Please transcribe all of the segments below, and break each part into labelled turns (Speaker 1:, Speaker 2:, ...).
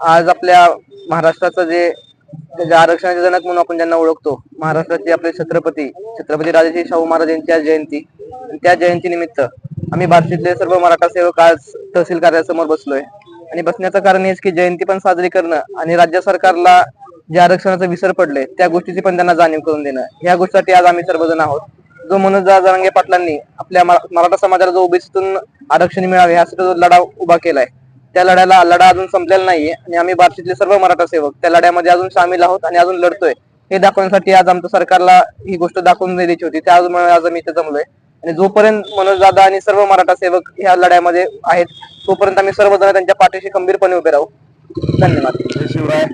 Speaker 1: आज आपल्या महाराष्ट्राचं जे आरक्षणाचे जनक म्हणून आपण ज्यांना ओळखतो महाराष्ट्राचे आपले छत्रपती छत्रपती राजाजी शाहू महाराज यांची आज जयंती. त्या जयंती निमित्त आम्ही बार्शीतले सर्व मराठा सेवक आज तहसील कार्यासमोर बसलोय. आणि बसण्याचं कारण हेच की जयंती पण साजरी करणं आणि राज्य सरकारला जे आरक्षणाचं विसर पडले त्या गोष्टीची पण त्यांना जाणीव करून देणं. या गोष्टीसाठी आज आम्ही सर्वजण आहोत. जो मनोज जरांगे पाटलांनी आपल्या मराठा समाजाला जो ओबीसीतून आरक्षण मिळावे ह्यासाठी जो लढा उभा केलाय. त्या लढ्याला लढा अजून संपलेला नाहीये आणि आम्ही बार्शीतले सर्व मराठा सेवक त्या लढ्यामध्ये अजून सामील आहोत आणि अजून लढतोय. हे दाखवण्यासाठी आज आमच्या सरकारला ही गोष्ट दाखवून द्यायची होती. त्या आज आम्ही इथे जमलोय. आणि जोपर्यंत मनोज दादा आणि सर्व मराठा सेवक ह्या लढ्यामध्ये आहेत तोपर्यंत आम्ही सर्वजण त्यांच्या पाठीशी खंबीरपणे उभे राहू. धन्यवाद.
Speaker 2: शिवराय.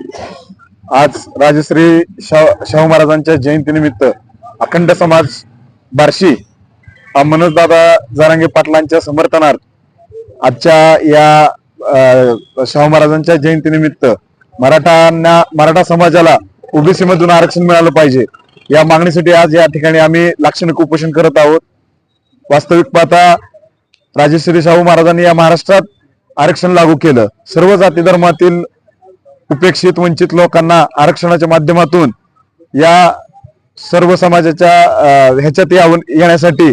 Speaker 2: आज राजश्री शाहू शाहू महाराजांच्या जयंतीनिमित्त अखंड समाज बार्शी हा मनोजदादा जारांगे पाटलांच्या समर्थनार्थ आजच्या या शाहू महाराजांच्या जयंतीनिमित्त मराठांना मराठा समाजाला ओबीसी मधून आरक्षण मिळालं पाहिजे. या मागणीसाठी आज या ठिकाणी आम्ही लाक्षणिक उपोषण करत आहोत. वास्तविक पाहता राजेश्री शाहू महाराजांनी या महाराष्ट्रात आरक्षण लागू केलं. सर्व जाती धर्मातील उपेक्षित वंचित लोकांना आरक्षणाच्या माध्यमातून या सर्व समाजाच्या ह्याच्यात यावून येण्यासाठी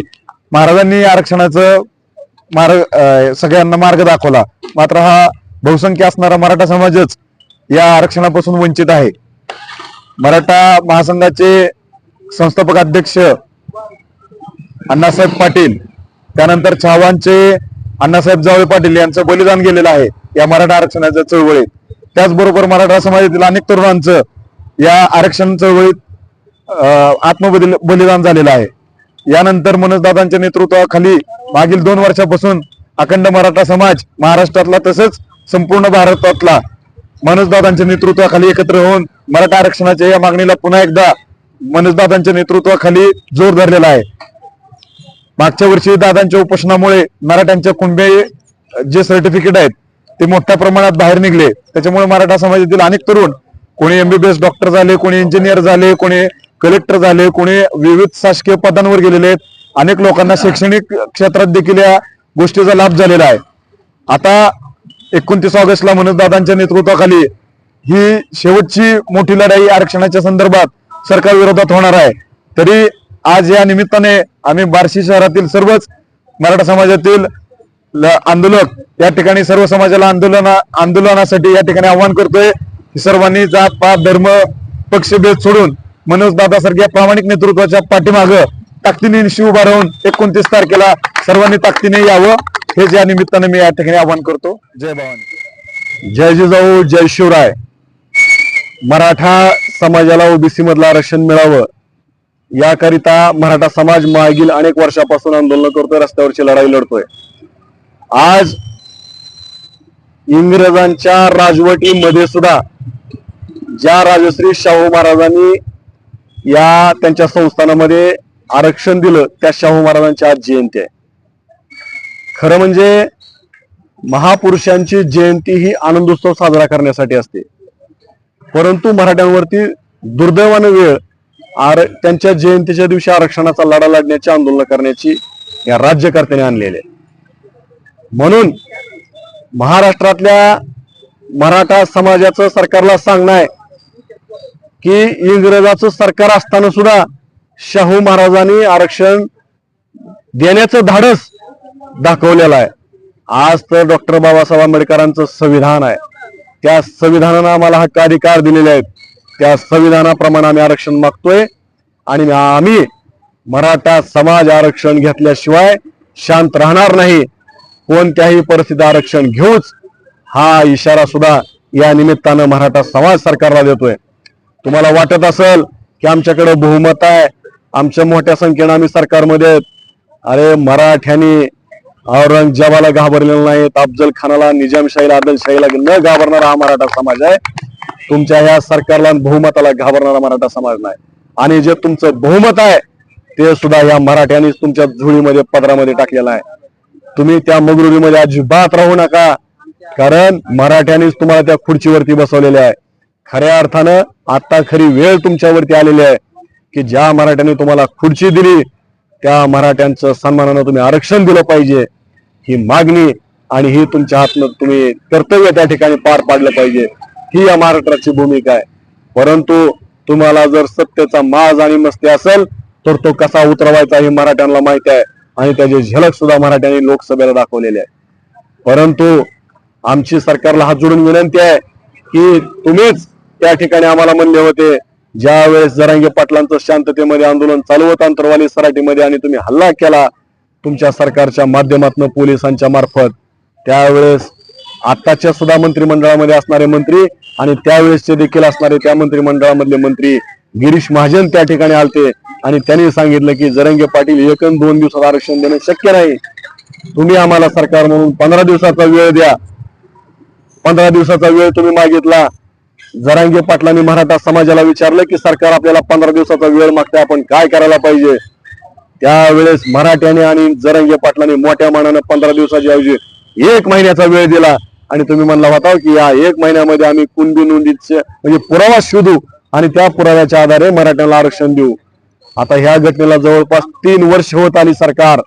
Speaker 2: महाराजांनी आरक्षणाचं मार्ग अं, सगळ्यांना मार्ग दाखवला. मात्र हा बहुसंख्य असणारा मराठा समाजच या आरक्षणापासून वंचित आहे. मराठा महासंघाचे संस्थापक अध्यक्ष अण्णासाहेब पाटील त्यानंतर छावांचे अण्णासाहेब जावळे पाटील यांचं बलिदान गेलेलं आहे या मराठा आरक्षणाच्या चळवळीत. त्याचबरोबर मराठा समाजातील अनेक तरुणांचं या आरक्षण चळवळीत अं, आत्मबलिदान बलिदान झालेलं आहे. यानंतर मनोजदादांच्या नेतृत्वाखाली मागील दोन वर्षापासून अखंड मराठा समाज महाराष्ट्रातला तसंच संपूर्ण भारतातला मनोजदादांच्या नेतृत्वाखाली एकत्र होऊन मराठा आरक्षणाच्या या मागणीला पुन्हा एकदा मनोजदादांच्या नेतृत्वाखाली जोर धरलेला आहे. मागच्या वर्षी दादांच्या उपोषणामुळे मराठ्यांच्या कुणबे जे सर्टिफिकेट आहेत ते मोठ्या प्रमाणात बाहेर निघले. त्याच्यामुळे मराठा समाजातील अनेक तरुण कोणी एमबीबीएस डॉक्टर झाले कोणी इंजिनियर झाले कोणी कलेक्टर झाले कोणी विविध शासकीय पदांवर गेलेले आहेत. अनेक लोकांना शैक्षणिक क्षेत्रात देखील या गोष्टीचा लाभ झालेला आहे. आता एकोणतीस ऑगस्टला मनोज दादांच्या नेतृत्वाखाली ही शेवटची मोठी लढाई आरक्षणाच्या संदर्भात सरकार विरोधात होणार आहे. तरी आज या निमित्ताने आम्ही बार्शी शहरातील सर्वच मराठा समाजातील आंदोलक या ठिकाणी सर्व समाजाला आंदोलना आंदोलनासाठी या ठिकाणी आव्हान करतोय. की सर्वांनी जात पात धर्म पक्षभेद सोडून मनोज दादासारख्या प्रामाणिक नेतृत्वाच्या पाठीमाग ताकदीने निशी उभा राहून एकोणतीस तारखेला सर्वांनी ताकदीने यावं हे या निमित्ताने मी या ठिकाणी आवाहन करतो. जय भवानी. जय जिजाऊ जय शिवराय. मराठा समाजाला ओबीसी मधलं आरक्षण मिळावं याकरिता मराठा समाज मागील अनेक वर्षापासून आंदोलन करतोय रस्त्यावरची लढाई लढतोय. आज इंग्रजांच्या राजवटीमध्ये सुद्धा ज्या राजश्री शाहू महाराजांनी या त्यांच्या संस्थानामध्ये आरक्षण दिलं त्या शाहू महाराजांची आज जयंती आहे खरं म्हणजे महापुरुषांची जयंती ही आनंदोत्सव साजरा करण्यासाठी असते परंतु मराठ्यांवरती दुर्दैवानं वेळ आर त्यांच्या जयंतीच्या दिवशी आरक्षणाचा लढा लढण्याची आंदोलन करण्याची या राज्यकर्त्यांनी आणलेले आहे. म्हणून महाराष्ट्रातल्या मराठा समाजाचं सरकारला सांगणं आहे की इंग्रजाचं सरकार असताना सुद्धा शाहू महाराजांनी आरक्षण देण्याचं धाडस दाखवलेलं आहे. आज तर डॉक्टर बाबासाहेब आंबेडकरांचं संविधान आहे. त्या संविधानानं आम्हाला हक्क अधिकार दिलेले आहेत. त्या संविधानाप्रमाणे आम्ही आरक्षण मागतोय आणि आम्ही मराठा समाज आरक्षण घेतल्याशिवाय शांत राहणार नाही. कोणत्याही परिस्थितीत आरक्षण घेऊच हा इशारा सुद्धा या निमित्तानं मराठा समाज सरकारला देतोय. तुम्हाला वाटत असेल की आमच्याकडे बहुमत आहे. आमच्या मोठ्या संख्येनं आम्ही सरकारमध्ये अरे मराठ्यांनी औरंगजेबाला घाबरलेलं नाहीत अफजल खानाला निजामशाहीला आदलशाहीला न घाबरणारा हा मराठा समाज आहे. तुमच्या ह्या सरकारला बहुमताला घाबरणारा मराठा समाज नाही. आणि जे तुमचं बहुमत आहे ते सुद्धा या मराठ्यांनीच तुमच्या झुळीमध्ये पदरामध्ये टाकलेलं आहे. तुम्ही त्या मगरुरीमध्ये अजिबात राहू नका. कारण मराठ्यांनीच तुम्हाला त्या खुर्चीवरती बसवलेले आहे. खऱ्या अर्थानं आता खरी वेळ तुमच्यावरती आलेली आहे की ज्या मराठ्यांनी तुम्हाला खुर्ची दिली त्या मराठ्यांचं सन्मानानं तुम्ही आरक्षण दिलं पाहिजे. ही मागणी आणि ही तुमच्या हातनं तुम्ही कर्तव्य त्या ठिकाणी पार पाडलं पाहिजे. ही या महाराष्ट्राची भूमिका आहे. परंतु तुम्हाला जर सत्तेचा माज आणि मस्ती असेल तर तो कसा उतरवायचा हे मराठ्यांना माहिती आहे आणि त्याची झलक सुद्धा मराठ्यांनी लोकसभेला दाखवलेली आहे. परंतु आमची सरकारला हात जोडून विनंती आहे की तुम्हीच त्या ठिकाणी आम्हाला म्हणले होते ज्या वेळेस जरांगे पाटलांचं शांततेमध्ये आंदोलन चालू होतं अंतरवाली सराटीमध्ये आणि तुम्ही हल्ला केला तुमच्या सरकारच्या माध्यमातून पोलिसांच्या मार्फत त्यावेळेस आताच्या सुद्धा मंत्रिमंडळामध्ये असणारे मंत्री आणि त्यावेळेसचे देखील असणारे त्या मंत्रिमंडळामधले मंत्री गिरीश महाजन त्या ठिकाणी आलते आणि त्यांनी सांगितलं की जरंगे पाटील एक दोन दिवसात आरक्षण देणं शक्य नाही. तुम्ही आम्हाला सरकार म्हणून पंधरा दिवसाचा वेळ द्या. पंधरा दिवसाचा वेळ तुम्ही मागितला. जरांगे पाटलांनी मराठा समाजाला विचारलं की सरकार आपल्याला पंधरा दिवसाचा वेळ मागते आपण काय करायला पाहिजे? त्यावेळेस मराठ्याने आणि जरांगे पाटलांनी मोठ्या मानानं पंधरा दिवसाच्या ऐवजी एक महिन्याचा वेळ दिला. आणि तुम्ही म्हणला होता की या एक महिन्यामध्ये आम्ही कुणबी नोंदीचे म्हणजे पुरावा शोधू आणि त्या पुराव्याच्या आधारे मराठ्यांना आरक्षण देऊ. आता ह्या घटनेला जवळपास तीन वर्ष होत आली सरकार.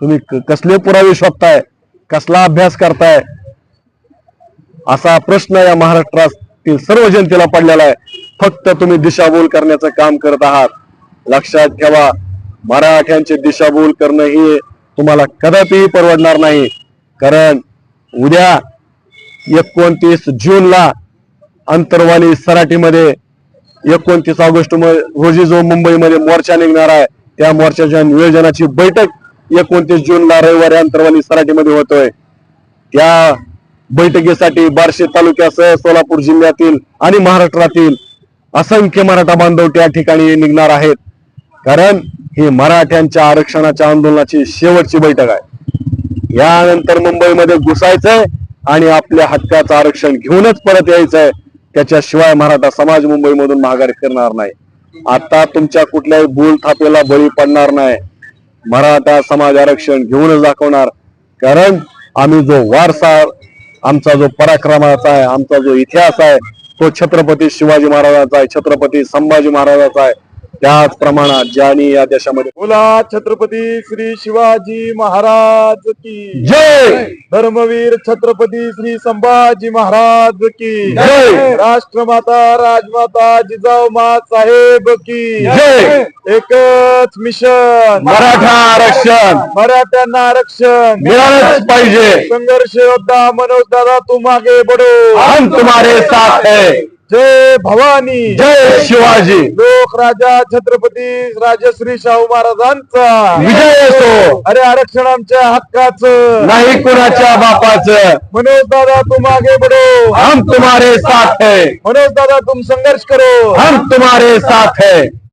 Speaker 2: तुम्ही कसले पुरावे शोधताय? कसला अभ्यास करताय? असा प्रश्न या महाराष्ट्रात महाराष्ट्रातील सर्व जनतेला पडलेला आहे. फक्त तुम्ही दिशाभूल करण्याचं काम करत आहात. लक्षात ठेवा मराठ्यांचे दिशाभूल करणं हे तुम्हाला कदापिही परवडणार नाही. कारण उद्या एकोणतीस जूनला अंतरवाली सराटीमध्ये एकोणतीस ऑगस्ट रोजी जो मुंबईमध्ये मोर्चा निघणार आहे त्या मोर्चाच्या नियोजनाची बैठक एकोणतीस जूनला रविवारी अंतरवाली सराटीमध्ये होतोय. त्या बैठकीसाठी बार्शी तालुक्यासह सोलापूर जिल्ह्यातील आणि महाराष्ट्रातील असंख्य मराठा बांधव त्या ठिकाणी निघणार आहेत. कारण ही मराठ्यांच्या आरक्षणाच्या आंदोलनाची शेवटची बैठक आहे. यानंतर मुंबईमध्ये घुसायचंय आणि आपल्या हक्काचं आरक्षण घेऊनच परत यायचंय. त्याच्याशिवाय मराठा समाज मुंबईमधून माघार फिरणार नाही. आता तुमच्या कुठल्याही बोल थापेला बळी पडणार नाही. मराठा समाज आरक्षण घेऊनच दाखवणार. कारण आम्ही जो वारसा आमचा जो पराक्रमाचा आहे आमचा जो इतिहास आहे तो छत्रपती शिवाजी महाराजांचा आहे छत्रपती संभाजी महाराजांचा आहे. त्याच प्रमाणात ज्यांनी या देशामध्ये
Speaker 3: बोला छत्रपती श्री शिवाजी महाराज की.
Speaker 2: जय!
Speaker 3: धर्मवीर छत्रपती श्री संभाजी महाराज की.
Speaker 2: जय.
Speaker 3: राष्ट्रमाता राजमाता जिजाऊ मा साहेब की.
Speaker 2: जय.
Speaker 3: एकच मिशन.
Speaker 2: मराठा आरक्षण.
Speaker 3: मराठ्यांना आरक्षण.
Speaker 2: मिळालंच पाहिजे.
Speaker 3: संघर्ष योद्धा मनोज दादा तू मागे बडो
Speaker 2: हम तुम्हारे साथ है.
Speaker 3: जय भवानी.
Speaker 2: जय शिवाजी.
Speaker 3: लोक राजा छत्रपती राजश्री शाहू महाराजांचा.
Speaker 2: विजय असो
Speaker 3: अरे आरक्षण आमच्या हक्काचं.
Speaker 2: नाही कुणाच्या बापाचं.
Speaker 3: मनोज दादा तुम आगे बढ़ो.
Speaker 2: हम तुम्हारे साथ है.
Speaker 3: मनोज दादा तुम संघर्ष करो.
Speaker 2: हम तुम्हारे साथ है.